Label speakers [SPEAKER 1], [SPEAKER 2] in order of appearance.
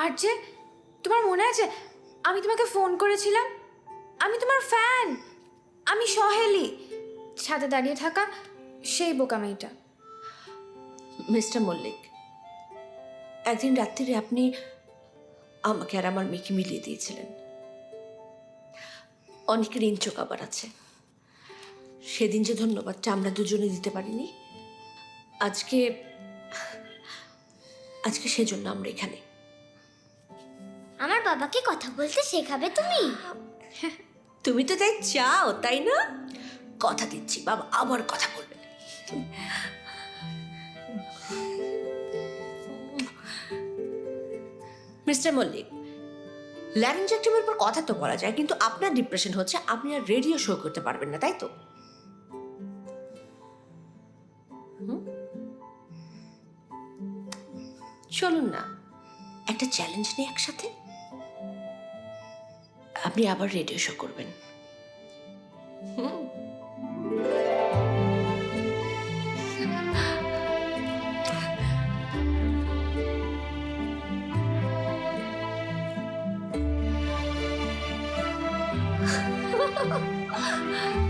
[SPEAKER 1] আর যে তোমার মনে আছে? আমি তোমাকে ফোন করেছিলাম। আমি তোমার ফ্যান আমি সহেলি। ছাদে দাঁড়িয়ে থাকা সেই বোকা মেয়েটা
[SPEAKER 2] মিস্টার মল্লিক, একদিন রাত্রিরে আপনি আমাকে আর আমার মেয়েকে মিলিয়ে দিয়েছিলেন। অনেকের ইঞ্চোক আবার আছে। সেদিন যে ধন্যবাদটা আমরা দুজনে দিতে পারিনি, আজকে আজকে সেজন্য আমরা এখানে।
[SPEAKER 3] বাবাকে কথা বলতে শেখাবে তুমি।
[SPEAKER 2] তুমি তো তাই চাও, তাই না? কথা দিচ্ছি, বাবা, আবার কথা বলবে। মিস্টার মল্লিক ল্যারিঞ্জেক্টমের পর কথা তো বলা যায়, কিন্তু আপনার ডিপ্রেশন হচ্ছে, আপনি আর রেডিও শো করতে পারবেন না, তাই তো? চলুন না, একটা চ্যালেঞ্জ নিয়ে একসাথে। আপনি আবার রেডিও শো করবেন। হুম